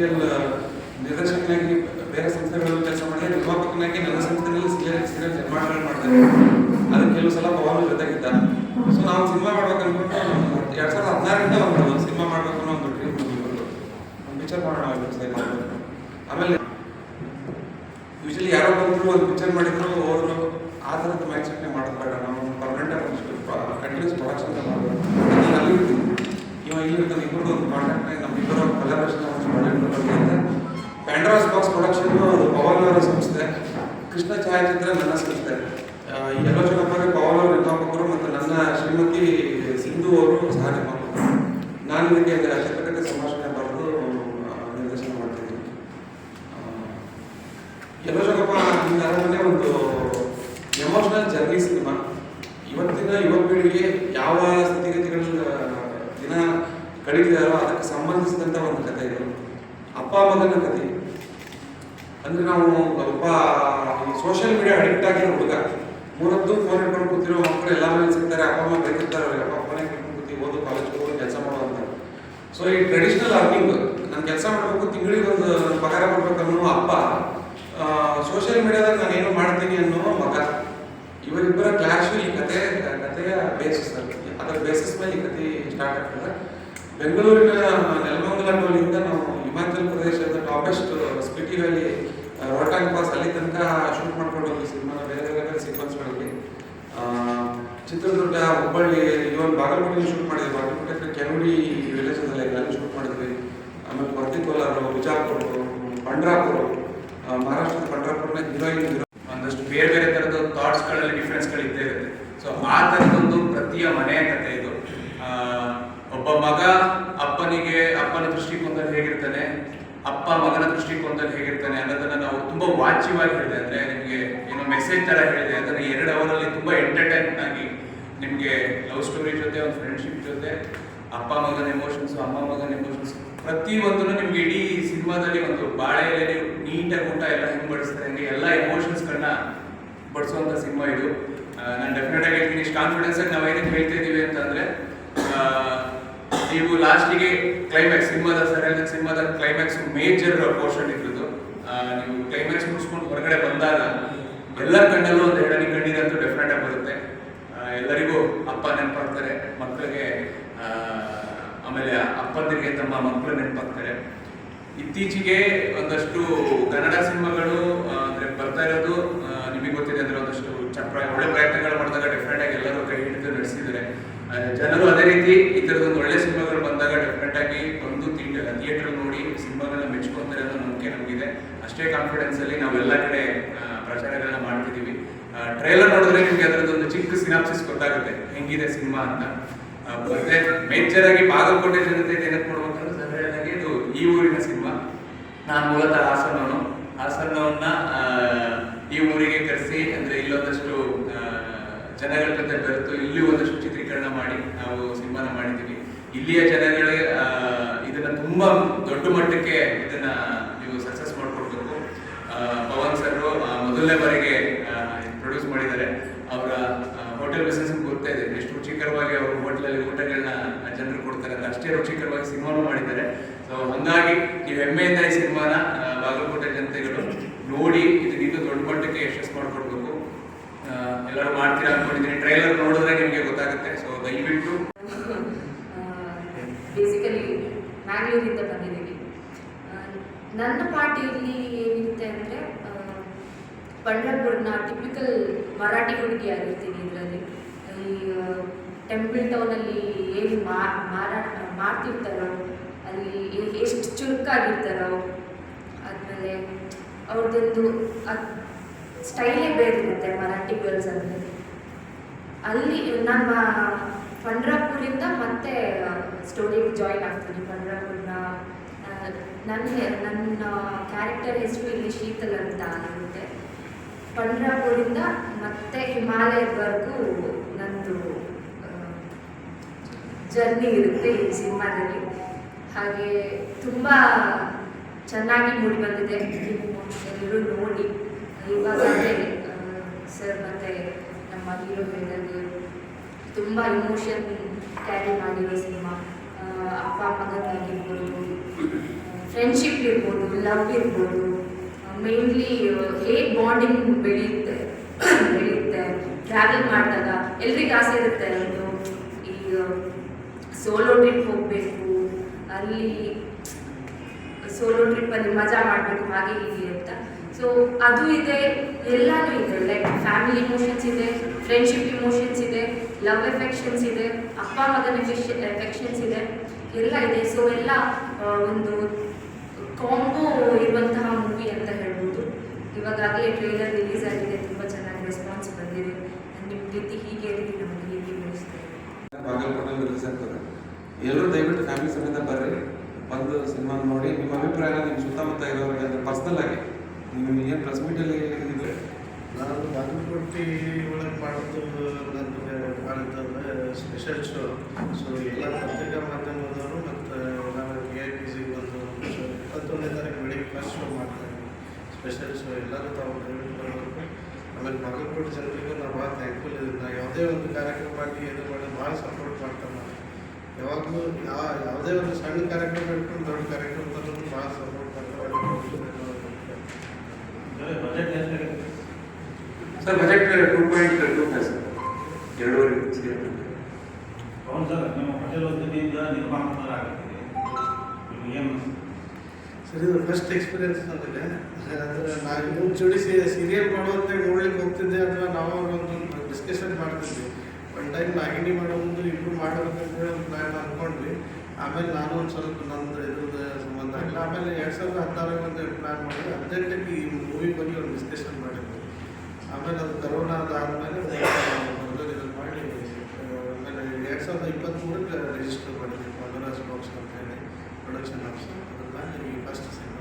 Serial ನಿರ್ದೇಶಕನಾಗಿ ಬೇರೆ ಸಂಸ್ಥೆಗಳಲ್ಲಿ ಕೆಲಸ ಮಾಡಿ, ನಿರ್ಮಾಪಕನಾಗಿ ನನ್ನ ಸಂಸ್ಥೆಯಲ್ಲಿ ಸೀರಿಯಲ್ ಸೀರಿಯಲ್ ನಿರ್ಮಾಣಗಳು ಮಾಡಿದ್ದಾರೆ ಅದಕ್ಕೆ ಕೆಲವು ಸಲ ಪವನ್ ಜೊತೆಗಿದ್ದ. ಸೊ ನಾವು ಸಿನಿಮಾ ಮಾಡ್ಬೇಕು ಅನ್ಬಿಟ್ಟು ಎರಡ್ ಸಾವಿರದ ಹದಿನಾರರಿಂದ ಒಂದು ಸಿನಿಮಾ ಮಾಡ್ಬೇಕು ಅನ್ನೋ ಒಂದು ಡ್ರೀಮ್ ಒಂದು ಪಿಕ್ಚರ್ ಮಾಡೋಣ ಮಾಡ್ಬೇಕು. ಆಮೇಲೆ ಯೂಶಲಿ ಯಾರೋ ಬಂದ್ರು ಒಂದು ಪಿಕ್ಚರ್ ಮಾಡಿದ್ರು ಹೋದ್ರು ಆ ಥರ ಮ್ಯಾಚ್ ಮಾಡೋದು ಬೇಡ. ನಾವು ಪರ್ಮನೆಂಟ್ ಕಂಟಿನ್ಯೂಸ್ ಪ್ರೊಡಕ್ಷನ್ ಮಾಡಬೇಕು. ಅಲ್ಲಿ ಇವಾಗ ಇಲ್ಲಿ ಇಬ್ಬರು ಒಂದು ಕಾಂಟ್ಯಾಕ್ಟ್ ನಮ್ಮ ಇಬ್ಬರು ಕೊಲಾಬ್ರೇಷನ್ ಬಾಕ್ಸ್ ಪ್ರೊಡಕ್ಷನ್ ಪವನ್ ಅವರ ಸಂಸ್ಥೆ ಕೃಷ್ಣ ಛಾಯಾಚಿತ್ರ ನನ್ನ ಸಂಸ್ಥೆ ಈ ಎಲ್ಲ ಜನಪದ ಪವನ್ ಅವರ ನಿರ್ಮಾಪಕರು ಮತ್ತು ನನ್ನ ಶ್ರೀಮತಿ ಸಿಂಧು ಅವರು ಸಹ ನಿರ್ಮಾಪಕರು. ನಾನು ಇದಕ್ಕೆ ಚಿತ್ರಕ್ಕೆ ಸಂಭಾಷಣೆ ಬರೆದು ನಿರ್ದೇಶನ ಮಾಡ್ತೀನಿ ಎಲ್ಲ ಜನಪ್ಪ ಅರಮನೆ ಒಂದು ಎಮೋಷನಲ್ ಜರ್ನಿ ಸಿನಿಮಾ. ಇವತ್ತಿನ ಯುವ ಪೀಳಿಗೆ ಯಾವ ಸ್ಥಿತಿಗತಿಗಳ ದಿನ ಕಳೀತಿದಾರೋ ಅದಕ್ಕೆ ಸಂಬಂಧಿಸಿದಂತ ಒಂದು ಕಥೆ ಇದು. ಅಪ್ಪ ಮಗನ ಕಥೆ. ಅಂದ್ರೆ ನಾವು ಒಬ್ಬ ಈ ಸೋಷಿಯಲ್ ಮೀಡಿಯಾ ಅಡಿಕ್ಟ್ ಆಗಿರೋ ಹುಡುಗ ಮೂರತ್ತು ಫೋನ್ ಇಟ್ಕೊಂಡು ಕೂತಿರೋ ಮಕ್ಕಳು ಎಲ್ಲ ಮನೇಲಿ ಸಿಗ್ತಾರೆ ಅಪ್ಪ, ಅಮ್ಮ ಬೇಕಿರ್ತಾರೆ ಅವ್ರಿಗೆ. ಅಪ್ಪ ಫೋನ್ ಕೂತಿ ಓದು ಕಾಲೇಜ್ ಹೋಗಿ, ಕೆಲಸ ಮಾಡೋ ಅಂತ ಸೊ ಈ ಟ್ರೆಡಿಷನಲ್ ಅರ್ನಿಂಗ್ ನಾನು ಕೆಲಸ ಮಾಡಬೇಕು, ತಿಂಗಳಿಗೆ ಒಂದು ಪಗಾರ ಅನ್ನೋ ಅಪ್ಪ ಸೋಷಿಯಲ್ ಮೀಡಿಯಾದಾಗ ನಾನು ಏನು ಮಾಡ್ತೀನಿ ಅನ್ನೋ ಮಗ, ಇವರಿಬ್ಬರ ಕ್ಲಾಶ್ ಈ ಕತೆ ಕಥೆಯ ಬೇಸಿಸ್ ಅದರ ಬೇಸಿಸ್ ಮೇಲೆ ಈ ಕತೆ ಸ್ಟಾರ್ಟ್ ಆಗ್ತದೆ. ಬೆಂಗಳೂರಿನ ನೆಲಮಂಗಲ ಟೋಲಿಂದ ನಾವು ಹಿಮಾಚಲ ಪ್ರದೇಶದ topest Spiti valley Rohtang pass ಅಲ್ಲಿ ತನಕ ಶೂಟ್ ಮಾಡ್ಕೊಂಡು ಹೋಗಿ ಸಿನಿಮಾ ಬೇರೆ ಬೇರೆ ಬೇರೆ ಸೀಕ್ವೆನ್ಸ್ಗಳಲ್ಲಿ ಚಿತ್ರದುರ್ಗ, ಹುಬ್ಬಳ್ಳಿ ಇವನ್ ಬಾಗಲಕೋಟೆ ಶೂಟ್ ಮಾಡಿದ್ವಿ. ಬಾಗಲಕೋಟೆ ಹತ್ರ ಕೆರೂಡಿ ವಿಲೇಜ್ ಅಲ್ಲಿ ಶೂಟ್ ಮಾಡಿದ್ವಿ. ಆಮೇಲೆ ಬರ್ತಿ ಕೋಲಾರ ಬಿಜಾಪುರ, ಪಂಡ್ರಾಪುರ ಮಹಾರಾಷ್ಟ್ರದ ಪಂಡ್ರಾಪುರ್ನ ಹೀರೋಯಿನ್ ಒಂದಷ್ಟು ಬೇರೆ ಬೇರೆ ಥರದ ಥಾಟ್ಸ್ಗಳಲ್ಲಿ ಡಿಫ್ರೆನ್ಸ್ಗಳು ಡಿಫ್ರೆನ್ಸ್ಗಳು ಇದ್ದೇ ಇರುತ್ತೆ. ಸೊ ಆ ಥರದೊಂದು ಪ್ರತಿಯ ಮನೆಯ ಕಥೆ ಇದು. ಒಬ್ಬ ಮಗ ಅಪ್ಪನಿಗೆ, ಅಪ್ಪನ ದೃಷ್ಟಿಕೋನದಲ್ಲಿ ಹೇಗಿರ್ತಾನೆ? ಅಪ್ಪ ಮಗನ ದೃಷ್ಟಿಕೋನದಲ್ಲಿ ಹೇಗಿರ್ತಾನೆ ಅನ್ನೋದನ್ನ ನಾವು ತುಂಬಾ ವಾಚ್ಯವಾಗಿ ಹೇಳಿದೆ. ಅಂದ್ರೆ ನಿಮಗೆ ಏನೋ ಮೆಸೇಜ್ ತರ ಹೇಳಿದೆ. ಅದನ್ನ ಎರಡು ಅವರಲ್ಲಿ ತುಂಬಾ ಎಂಟರ್ಟೈನ್ಮೆಂಟ್ ಆಗಿ ನಿಮಗೆ ಲವ್ ಸ್ಟೋರಿ ಜೊತೆ, ಒಂದು ಫ್ರೆಂಡ್ಶಿಪ್ ಜೊತೆ, ಅಪ್ಪ ಮಗನ ಎಮೋಷನ್ಸ್ ಅಮ್ಮ ಮಗನ ಎಮೋಷನ್ಸ್ ಪ್ರತಿಯೊಂದನ್ನು ನಿಮ್ಗೆ ಇಡೀ ಸಿನಿಮಾದಲ್ಲಿ ಒಂದು ಬಾಳೆ ಎಲೆ ನೀಟಾಗಿ ಊಟ ಎಲ್ಲ ಹೆಂಗ್ ಬಡಿಸ್ತಾರೆ, ಹಂಗೆ ಎಲ್ಲ ಎಮೋಷನ್ಸ್ಗಳನ್ನ ಬಡಿಸುವಂತ ಸಿನಿಮಾ ಇದು. ನಾನು ಡೆಫಿನೆಟ್ ಆಗಿ ಹೇಳ್ತೀನಿ, ಇಷ್ಟು ಕಾನ್ಫಿಡೆನ್ಸ್ ಆಗಿ ನಾವು ಏನಕ್ಕೆ ಹೇಳ್ತಾ ನೀವು ಲಾಸ್ಟಿಗೆ ಕ್ಲೈಮ್ಯಾಕ್ಸ್ ಸಿನಿಮಾದ ಸರಿಯಾದ ಸಿನಿಮಾದ ಕ್ಲೈಮ್ಯಾಕ್ಸ್ ಮೇಜರ್ ಪೋರ್ಷನ್ ಇರೋದು ನೀವು ಕ್ಲೈಮ್ಯಾಕ್ಸ್ ಮುಗಿಸ್ಕೊಂಡು ಹೊರಗಡೆ ಬಂದಾಗ ಎಲ್ಲರ ಕಣ್ಣಲ್ಲೂ ಒಂದು ಎರಡನೇ ಕಣ್ಣೀರಂತೂ ಡೆಫಿನೆಟ್ ಆಗಿ ಬರುತ್ತೆ. ಎಲ್ಲರಿಗೂ ಅಪ್ಪ ನೆನಪಾಗ್ತಾರೆ ಮಕ್ಕಳಿಗೆ ಆಮೇಲೆ ಅಪ್ಪಂದಿರಿಗೆ ತಮ್ಮ ಮಕ್ಕಳು ನೆನಪಾಗ್ತಾರೆ ಇತ್ತೀಚೆಗೆ ಒಂದಷ್ಟು ಕನ್ನಡ ಸಿನಿಮಾಗಳು ಅಂದ್ರೆ ಬರ್ತಾ ಇರೋದು ನಿಮಗೆ ಗೊತ್ತಿದೆ ಅಂದ್ರೆ ಒಂದಷ್ಟು ಚಪ್ರ, ಒಳ್ಳೆ ಪ್ರಯತ್ನಗಳು ಮಾಡಿದಾಗ ಡಿಫ್ರೆಂಟ್ ಆಗಿ ಎಲ್ಲರೂ ಕೈ ಹಿಡಿದು ನಡೆಸಿದ್ದಾರೆ. ಜನರು ಅದೇ ರೀತಿ ಈ ತರದೊಂದು ಒಳ್ಳೆ ಸಿನಿಮಾಗಳು ಬಂದಾಗ ಡೆಫಿನೆಟ್ ಆಗಿ ಒಂದು ಥಿಯೇಟರ್ ನೋಡಿ ಸಿನಿಮಾಗಳನ್ನ ಮೆಚ್ಕೊತಾರೆ ಅನ್ನೋ ನಂಬಿಕೆ ನಮಗಿದೆ. ಅಷ್ಟೇ ಕಾನ್ಫಿಡೆನ್ಸ್ ಅಲ್ಲಿ ನಾವೆಲ್ಲ ಕಡೆ ಪ್ರಚಾರಗಳನ್ನ ಮಾಡ್ತಿದೀವಿ. ಟ್ರೈಲರ್ ನೋಡಿದ್ರೆ ನಿಮ್ಗೆ ಅದರದ್ದೊಂದು ಚಿಕ್ಕ ಸಿನಾಪ್ಸಿಸ್ ಗೊತ್ತಾಗುತ್ತೆ. ಹೆಂಗಿದೆ ಸಿನಿಮಾ ಅಂತ. ಮತ್ತೆ ಮೇಜರ್ ಆಗಿ ಬಾಗಲಕೋಟೆ ಜನತೆ ಏನಕ್ಕೆ ನೋಡ್ಬೇಕಂದ್ರೆ ಸರಳಾಗಿ ಇದು ಈ ಊರಿನ ಸಿನಿಮಾ. ನಾನು ಮೂಲತಃ ಹಾಸನವನು ಹಾಸನವನ್ನ ಆ, ಈ ಊರಿಗೆ ಕರೆಸಿ ಅಂದ್ರೆ ಇಲ್ಲೊಂದಷ್ಟು ಆ, ಜನಗಳ ಜೊತೆ ಬೆರೆತು ಇಲ್ಲಿ ಒಂದಷ್ಟು ಚಿತ್ರೀಕರಣ ಮಾಡಿ ನಾವು ಸಿನಿಮಾನ ಮಾಡಿದ್ದೀವಿ ಇಲ್ಲಿಯ ಜನಗಳಿಗೆ ಆ, ಇದನ್ನ ತುಂಬಾ ದೊಡ್ಡ ಮಟ್ಟಕ್ಕೆ ಇದನ್ನ ನೀವು ಸಕ್ಸಸ್ ಮಾಡ್ಕೊಡ್ಬೇಕು. ಪವನ್ ಸರ್ ಮೊದಲನೇ ಬಾರಿಗೆ ಪ್ರೊಡ್ಯೂಸ್ ಮಾಡಿದ್ದಾರೆ. ಅವರ ಹೋಟೆಲ್ ಬಿಸ್ನೆಸ್ ಗೊತ್ತಾ ಇದೆ. ಎಷ್ಟು ರುಚಿಕರವಾಗಿ ಅವರು ಹೋಟೆಲಲ್ಲಿ ಊಟಗಳನ್ನ ಜನರು ಕೊಡ್ತಾರೆ ಅಂತ. ಅಷ್ಟೇ ರುಚಿಕರವಾಗಿ ಸಿನಿಮಾನು ಮಾಡಿದ್ದಾರೆ. ಸೊ ಹಂಗಾಗಿ ನೀವು ಹೆಮ್ಮೆಯಿಂದ ಈ ಸಿನಿಮಾನ ಬಾಗಲಕೋಟೆ ಜನತೆಗಳು ನೋಡಿ ಇದನ್ನ ಇನ್ನೂ ದೊಡ್ಡ ಮಟ್ಟಕ್ಕೆ ಯಶಸ್ಸು ಮಾಡ್ಕೊಡ್ಬೇಕು. ಎಲ್ಲರೂ ಮಾಡ್ತೀರಾ ಅನ್ಕೊಂಡಿದ್ದೀನಿ. ಟ್ರೈಲರ್ ನೋಡಿದ್ರೆ ನಿಮಗೆ ಗೊತ್ತಾಗುತ್ತೆ. ಸೊ ದಯವಿಟ್ಟು. ಬೇಸಿಕಲಿ ಮ್ಯಾಂಗ್ಳೂರಿಂದ ಬಂದಿದ್ದೀವಿ. ಆ, ನನ್ನ ಪಾರ್ಟಿಯಲ್ಲಿ ಏನಿರುತ್ತೆ ಅಂದರೆ ಪಂಡ್ರಪುರ್ನ ಟಿಪಿಕಲ್ ಮರಾಠಿ ಹುಡುಗಿ ಆಗಿರ್ತೀನಿ ಇದರಲ್ಲಿ. ಈ ಟೆಂಪಲ್ ಟೌನಲ್ಲಿ ಏನು ಮಾರಾಟ ಮಾಡ್ತಿರ್ತಾರೋ ಅಲ್ಲಿ ಎಷ್ಟು ಚುರುಕಾಗಿರ್ತಾರೋ, ಆದಮೇಲೆ ಅವ್ರದ್ದೊಂದು ಸ್ಟೈಲೇ ಬೇರೆ ಇರುತ್ತೆ ಮರಾಠಿ ಗರ್ಲ್ಸ್ ಅಂದರೆ. ಅಲ್ಲಿ ನಮ್ಮ ಪಂಡ್ರಾಪುರಿಂದ ಮತ್ತೆ ಸ್ಟೋರಿಗೆ ಜಾಯಿನ್ ಆಗ್ತೀನಿ ಪಂಡ್ರಾಪುರ್ನ ಆ, ನನ್ನ ಕ್ಯಾರೆಕ್ಟರ್ ಹೆಸರು ಇಲ್ಲಿ ಶೀತಲ್ ಅಂತ ಅನ್ನುತ್ತೆ ಪಂಡ್ರಾಪುರಿಂದ ಮತ್ತೆ ಹಿಮಾಲಯದವರೆಗೂ ನಂದು ಜರ್ನಿ ಇರುತ್ತೆ ಈ ಸಿನಿಮಾದಲ್ಲಿ. ಹಾಗೆ ತುಂಬ ಚೆನ್ನಾಗಿ ಮೂಡಿ ಬಂದಿದೆ. ಎಲ್ಲರೂ ನೋಡಿ. ಇವಾಗಲೇ ಸರ್ ಮತ್ತು ನಮ್ಮ ಹೀರೋ ಹೇಳಿದಂಗೆ ತುಂಬ ಇಮೋಷನ್ ಕ್ಯಾರಿ ಮಾಡಿರೋ ಸಿನಿಮಾ. ಅಪ್ಪ ಮಗನಾಗಿರ್ಬೋದು ಫ್ರೆಂಡ್ಶಿಪ್ ಇರ್ಬೋದು ಲವ್ ಇರ್ಬೋದು ಮೇನ್ಲಿ ಹೇಗೆ ಬಾಂಡಿಂಗ್ ಬೆಳೆಯುತ್ತೆ ಬೆಳೆಯುತ್ತೆ ಟ್ರಾವೆಲ್ ಮಾಡಿದಾಗ ಎಲ್ರಿಗೂ ಆಸೆ ಇರುತ್ತೆ ಒಂದು ಈ ಸೋಲೋ ಟ್ರಿಪ್ ಹೋಗಬೇಕು, ಅಲ್ಲಿ ಸೋಲೋ ಟ್ರಿಪ್ಪಲ್ಲಿ ಮಜಾ ಮಾಡಬೇಕು, ಹಾಗೆ ಹೀಗೆ ಅಂತ. ಸೊ ಅದು ಇದೆ, ಎಲ್ಲನೂ ಇದೆ ಲೈಕ್ ಫ್ಯಾಮಿಲಿ ಇಮೋಷನ್ಸ್ ಇದೆ ಫ್ರೆಂಡ್ಶಿಪ್ ಇಮೋಷನ್ಸ್ ಇದೆ ಲವ್ ಎಫೆಕ್ಷನ್ಸ್ ಇದೆ, ಅಪ್ಪ, ಮಗನ ಎಫೆಕ್ಷನ್ಸ್ ಇದೆ, ಎಲ್ಲ ಇದೆ. ಸೊ ಎಲ್ಲ ಒಂದು ಕಾಂಬೋ ಇರುವಂತಹ ಮೂವಿ ಅಂತ ಹೇಳ್ಬೋದು ಇವಾಗಲೇ ಟ್ರೈಲರ್ ರಿಲೀಸ್ ಆಗಿದೆ ತುಂಬ ಚೆನ್ನಾಗಿ ರೆಸ್ಪಾನ್ಸ್ ಬಂದಿದೆ ನಿಮ್ಮ ರೀತಿ ಹೀಗೆ ಇರಲಿ ನಮಗೆ ಹೀಗೆ ಬೆಳೆಸ್ತಾರೆ ಬಾಗಲಕೋಟೆಯಲ್ಲಿ ರಿಲೀಸ್ ಆಗ್ತದೆ ಎಲ್ಲರೂ ದಯವಿಟ್ಟು ಫ್ಯಾಮಿಲಿ ಸಮೇತ ಬರ್ರಿ. ಬಂದು ಸಿನಿಮಾ ನೋಡಿ. ನಿಮ್ಮ ಅಭಿಪ್ರಾಯ ನಿಮ್ಮ ಸುತ್ತಮುತ್ತ ಇರೋರಿಗೆ ಅಂದ್ರೆ ಪರ್ಸ್ನಲ್ ಆಗಿ ನಿಮ್ಗೆ ಏನು ಪ್ರೆಸ್ ಮೀಟಲ್ಲಿ ಇದು ನಾನು ಬಾಗಲಕೋಟೆ ಒಳಗೆ ಮಾಡೋದು ನನಗೆ ಸ್ಪೆಷಲ್ ಶೋ ಸೊ ಎಲ್ಲ ಪತ್ರಿಕಾ ಮಾಧ್ಯಮದವರು ಮತ್ತು ಇಪ್ಪತ್ತೊಂದನೇ ತಾರೀಕು ಬೆಳಿಗ್ಗೆ ಫಸ್ಟ್ ಶೋ ಮಾಡ್ತಾರೆ ಸ್ಪೆಷಲ್ ಶೋ ಎಲ್ಲರೂ ತಾವು ದಯವಿಟ್ಟು ಬರಬೇಕು ಆಮೇಲೆ ಬಾಗಲಕೋಟೆ ಜನರಿಗೂ ನಾವು ಭಾಳ ಥ್ಯಾಂಕ್ಫುಲ್ ಇದ್ದೀನಿ ನಾವು ಯಾವುದೇ ಒಂದು ಕಾರ್ಯಕ್ರಮ ಆಗಲಿ, ಏನು ಮಾಡಿ ಭಾಳ ಸಪೋರ್ಟ್ ಮಾಡ್ತಾರೆ. ಯಾವಾಗಲೂ ಯಾವ ಯಾವುದೇ ಒಂದು ಸಣ್ಣ ಕಾರ್ಯಕ್ರಮ ಇಟ್ಕೊಂಡು ದೊಡ್ಡ ಕಾರ್ಯಕ್ರಮ ತರೋದು ಭಾಳ support sir budget two point two sir. ಎರಡೂವರೆ ಹೌದು ಸರ್ ನಿಮ್ಮ ಹೋಟೆಲ್ ಉದ್ಯಮಿಯಿಂದ ನಿರ್ಮಾಣ ಆಗುತ್ತೆ. ನಿಮ್ಗೆ ಏನು ಸರ್ ಇದು ಫಸ್ಟ್ ಎಕ್ಸ್ಪೀರಿಯನ್ಸ್ ನನಗೆ ಅಂದರೆ ನಾನು ಮುಂಚೆ ಜೋಡಿ ಸೀರಿಯಲ್ ಮಾಡುವಂತೆ ನೋಡ್ಲಿಕ್ಕೆ ಹೋಗ್ತಿದ್ದೆ ಅಥವಾ ನಾವು ಒಂದು ಟೈಮ್ ನಾಗಿಣಿ ಮಾಡೋ ಮುಂದೆ ಇಂಪ್ರೂವ್ ಮಾಡಬೇಕಂತ ಹೇಳಿ ಒಂದು ಪ್ಲ್ಯಾನ್ ಅನ್ಕೊಂಡ್ವಿ. ಆಮೇಲೆ ನಾನು ಒಂದು ಸ್ವಲ್ಪ ನಂದು ಇದ್ರದ್ದು ಸಂಬಂಧ ಆಗಿಲ್ಲ ಆಮೇಲೆ ಎರಡು ಸಾವಿರದ ಹದಿನಾರಕ್ಕೆ ಒಂದು ಪ್ಲ್ಯಾನ್ ಮಾಡಿದ್ವಿ. ಅರ್ಜೆಂಟಾಗಿ ಈ ಮೂವಿ ಬಗ್ಗೆ ಒಂದು ಡಿಸ್ಕಷನ್ ಮಾಡಿದ್ವಿ. ಆಮೇಲೆ ಅದು ಕರೋನಾ ಅದಾದಮೇಲೆ ಇದನ್ನು ಮಾಡಿ, ಆಮೇಲೆ ಎರಡು ಸಾವಿರದ ಇಪ್ಪತ್ತ್ಮೂರಕ್ಕೆ ರಿಜಿಸ್ಟರ್ ಮಾಡಿದ್ವಿ. ಮಧುರಾಜ್ ಬಾಕ್ಸ್ ಅಂತೇಳಿ ಪ್ರೊಡಕ್ಷನ್ ಹೌಸ್ ಅದನ್ನ ಈ ಫಸ್ಟ್ ಸಿನಿಮಾ